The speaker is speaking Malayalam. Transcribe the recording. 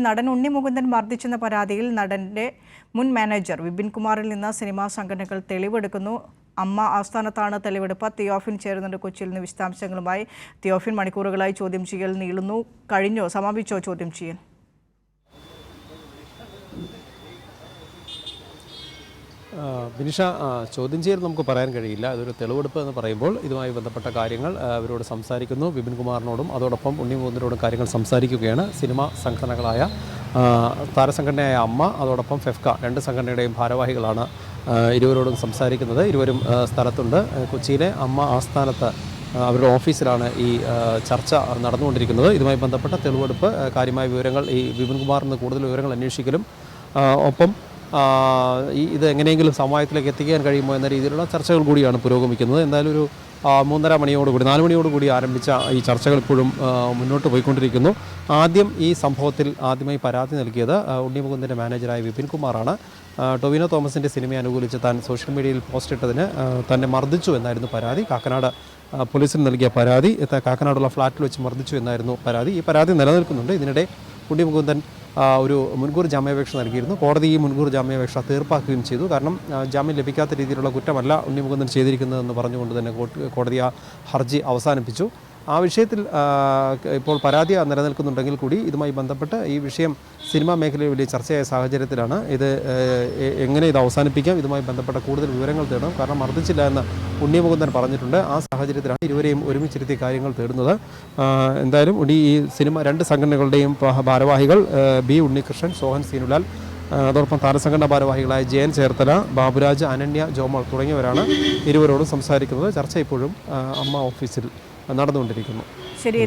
നടൻ ഉണ്ണി മുകുന്ദൻ മർദ്ദിച്ചെന്ന പരാതിയിൽ നടന്റെ മുൻ മാനേജർ വിപിൻ കുമാറിൽ നിന്ന് സിനിമാ സംഘടനകൾ തെളിവെടുക്കുന്നു. അമ്മ ആസ്ഥാനത്താണ് തെളിവെടുപ്പ്. തിയോഫിൻ ചേരുന്നുണ്ട് കൊച്ചിയിൽ നിന്ന് വിശദാംശങ്ങളുമായി. തിയോഫിൻ മണിക്കൂറുകളായി ചോദ്യം ചെയ്യൽ നീളുന്നു. കഴിഞ്ഞോ? സമാപിച്ചോ ചോദ്യം ചെയ്യൽ? ബിനിഷ ചോദ്യം ചെയ്യൽ നമുക്ക് പറയാൻ കഴിയില്ല. അതൊരു തെളിവെടുപ്പ് എന്ന് പറയുമ്പോൾ ഇതുമായി ബന്ധപ്പെട്ട കാര്യങ്ങൾ അവരോട് സംസാരിക്കുന്നു. വിപിൻ കുമാറിനോടും അതോടൊപ്പം ഉണ്ണി മുകുന്ദനോടും കാര്യങ്ങൾ സംസാരിക്കുകയാണ്. സിനിമ സംഘടനകളായ താരസംഘടനയായ അമ്മ അതോടൊപ്പം ഫെഫ്ക രണ്ട് സംഘടനയുടെയും ഭാരവാഹികളാണ് ഇരുവരോടും സംസാരിക്കുന്നത്. ഇരുവരും സ്ഥലത്തുണ്ട്. കൊച്ചിയിലെ അമ്മ ആസ്ഥാനത്ത് അവരുടെ ഓഫീസിലാണ് ഈ ചർച്ച നടന്നുകൊണ്ടിരിക്കുന്നത്. ഇതുമായി ബന്ധപ്പെട്ട തെളിവെടുപ്പ് കാര്യമായ വിവരങ്ങൾ ഈ വിപിൻ കുമാറിന് കൂടുതൽ വിവരങ്ങൾ അന്വേഷിക്കലും ഒപ്പം ഇത് എങ്ങനെയെങ്കിലും സമവായത്തിലേക്ക് എത്തിക്കാൻ കഴിയുമോ എന്ന രീതിയിലുള്ള ചർച്ചകൾ കൂടിയാണ് പുരോഗമിക്കുന്നത്. എന്തായാലും ഒരു മൂന്നര മണിയോടുകൂടി നാല് മണിയോടുകൂടി ആരംഭിച്ച ഈ ചർച്ചകൾ ഇപ്പോഴും മുന്നോട്ട് പോയിക്കൊണ്ടിരിക്കുന്നു. ആദ്യം ഈ സംഭവത്തിൽ ആദ്യമായി പരാതി നൽകിയത് ഉണ്ണിമുകുന്ദന്റെ ഉണ്ണി മുകുന്ദന്റെ മാനേജറായ വിപിൻ കുമാറാണ്. ടൊവിനോ തോമസിന്റെ സിനിമയെ അനുകൂലിച്ച് താൻ സോഷ്യൽ മീഡിയയിൽ പോസ്റ്റ് ഇട്ടതിന് തന്നെ മർദ്ദിച്ചു എന്നായിരുന്നു പരാതി. കാക്കനാട് പോലീസിൽ നൽകിയ പരാതി കാക്കനാടുള്ള ഫ്ലാറ്റിൽ വെച്ച് മർദ്ദിച്ചു എന്നായിരുന്നു പരാതി. ഈ പരാതി നിലനിൽക്കുന്നുണ്ട്. ഇതിനിടെ ഉണ്ണി മുകുന്ദൻ ആ, ഒരു മുൻകൂർ ജാമ്യാപേക്ഷ നൽകിയിരുന്നു. കോടതി ഈ മുൻകൂർ ജാമ്യാപേക്ഷ തീർപ്പാക്കുകയും ചെയ്തു. കാരണം ജാമ്യം ലഭിക്കാത്ത രീതിയിലുള്ള കുറ്റമല്ല ഉണ്ണിമുഖന്ദൻ ചെയ്തിരിക്കുന്നതെന്ന് പറഞ്ഞുകൊണ്ട് തന്നെ കോടതി ആ ഹർജി അവസാനിപ്പിച്ചു. ആ വിഷയത്തിൽ ഇപ്പോൾ പരാതി നിലനിൽക്കുന്നുണ്ടെങ്കിൽ കൂടി ഇതുമായി ബന്ധപ്പെട്ട് ഈ വിഷയം സിനിമാ മേഖലയിൽ വലിയ ചർച്ചയായ സാഹചര്യത്തിലാണ്. ഇത് എങ്ങനെ ഇത് അവസാനിപ്പിക്കാം? ഇതുമായി ബന്ധപ്പെട്ട കൂടുതൽ വിവരങ്ങൾ തേടണം. കാരണം മർദ്ദിച്ചില്ല എന്ന് ഉണ്ണിമുകുന്ദൻ പറഞ്ഞിട്ടുണ്ട്. ആ സാഹചര്യത്തിലാണ് ഇരുവരെയും ഒരുമിച്ചിരുത്തി കാര്യങ്ങൾ തേടുന്നത്. എന്തായാലും ഉണ്ണി ഈ സിനിമ രണ്ട് സംഘടനകളുടെയും ഭാരവാഹികൾ ബി ഉണ്ണികൃഷ്ണൻ സോഹൻ സീനുലാൽ അതോടൊപ്പം താരസംഘടനാ ഭാരവാഹികളായ ജയൻ ചേർത്തല ബാബുരാജ് അനന്യ ജോമോൾ തുടങ്ങിയവരാണ് ഇരുവരോടും സംസാരിക്കുന്നത്. ചർച്ച ഇപ്പോഴും അമ്മ ഓഫീസിൽ. നടന്നുകൊണ്ടിരിക്കുന്നു. ശരി